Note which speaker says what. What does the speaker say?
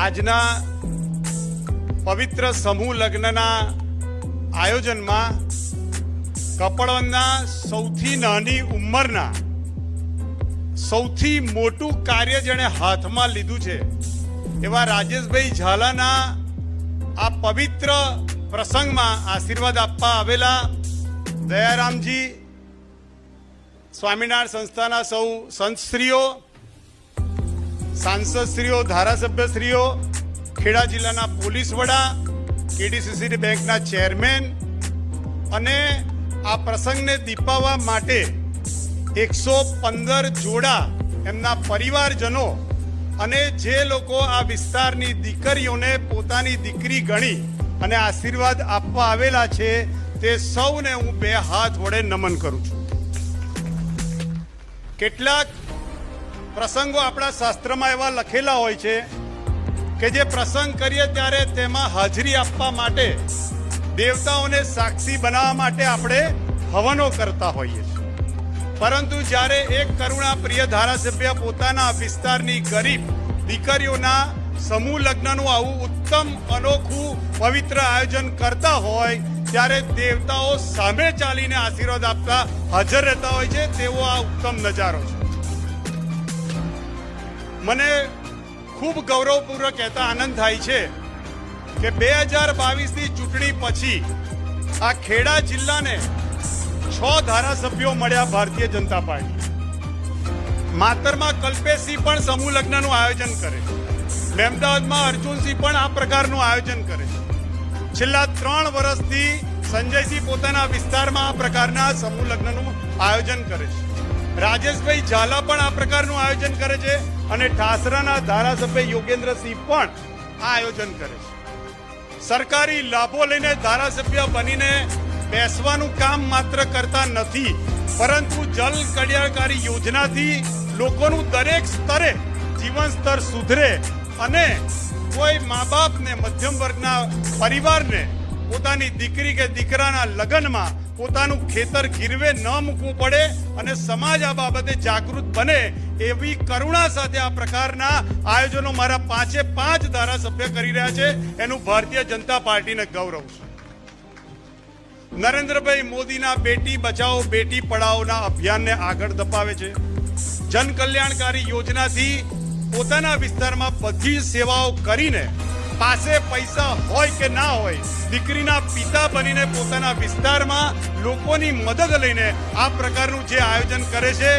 Speaker 1: આજના પવિત્ર સમૂહ લગ્નના આયોજનમાં કપડવનના સૌથી નાની ઉંમરના સૌથી મોટું કાર્ય જેણે હાથમાં લીધું છે એવા રાજેશભાઈ ઝાલાના આ પવિત્ર પ્રસંગમાં આશીર્વાદ આપવા આવેલા દયારામજી સ્વામિનારાયણ સંસ્થાના સૌ સંતશ્રીઓ સાંસદશ્રીઓ, ધારાસભ્યશ્રીઓ, ખેડા જિલ્લાના પોલીસ વડા, કેડીસીસી બેંકના ચેરમેન અને આ પ્રસંગને દીપાવવા માટે એકસો પંદર જોડા એમના પરિવારજનો અને જે લોકો આ વિસ્તારની દીકરીઓને પોતાની દીકરી ગણી અને આશીર્વાદ આપવા આવેલા છે, તે સૌને હું બે હાથ વડે નમન કરું છું. કેટલાક પ્રસંગો આપણા શાસ્ત્રમાં એવા લખેલા હોય છે કે જે પ્રસંગ કરીએ ત્યારે તેમાં હાજરી આપવા માટે, દેવતાઓને સાક્ષી બનાવવા માટે આપણે હવનો કરતા હોઈએ છીએ. પરંતુ જ્યારે એક કરુણા પ્રિય ધારાસભ્ય પોતાના વિસ્તારની ગરીબ દીકરીઓના સમૂહ લગ્નનું આવું ઉત્તમ, અનોખું, પવિત્ર આયોજન કરતા હોય, ત્યારે દેવતાઓ સામે ચાલીને આશીર્વાદ આપતા હાજર રહેતા હોય છે, તેવો આ ઉત્તમ નજારો છે. મને ખૂબ ગૌરવપૂર્વક કહેતા આનંદ થાય છે કે બે હજાર બાવીસની ચૂંટણી પછી આ ખેડા જિલ્લાને છ ધારાસભ્યો મળ્યા ભારતીય જનતા પાર્ટી માતરમાં કલ્પેશસિંહ પણ સમૂહ લગ્નનું આયોજન કરે. છે મહેમદાવાદમાં અર્જુનસિંહ પણ આ પ્રકારનું આયોજન કરે છે. છેલ્લા ત્રણ વર્ષથી સંજયસિંહ પોતાના વિસ્તારમાં આ પ્રકારના સમૂહ લગ્નનું આયોજન કરે છે. રાજેશભાઈ ઝાલા પણ આ પ્રકારનું આયોજન કરે છે. અને ઠાસરાના ધારાસભ્ય યોગેન્દ્રસિંહ પણ આ આયોજન કરે છે. સરકારી લાભો લઈને ધારાસભ્ય બનીને બેસવાનું કામ માત્ર કરતા નથી, પરંતુ જલ કલ્યાણકારી યોજનાથી લોકોનું દરેક સ્તરે જીવન સ્તર સુધરે અને કોઈ મા બાપને મધ્યમ વર્ગના પરિવારને પોતાની દીકરી કે દીકરાના લગ્નમાં પોતાનું ખેતર ગીરવે ન મૂકવું પડે અને સમાજ આ બાબતે જાગૃત બને એવી કરુણા સાથે આ પ્રકારના આયોજનો મારા પાંચે પાંચ ધારાસભ્ય કરી રહ્યા છે. એનું ભારતીય જનતા પાર્ટીને ગૌરવ છે. નરેન્દ્રભાઈ મોદીના બેટી બચાવો બેટી પઢાઓના અભિયાનને આગળ ધપાવે છે. જન કલ્યાણકારી યોજનાથી પોતાના વિસ્તારમાં બધી સેવાઓ કરીને પાસે પૈસા હોય કે ના હોય, દીકરીના પિતા બનીને પોતાના વિસ્તારમાં લોકોની મદદ લઈને આ પ્રકારનું જે આયોજન કરે છે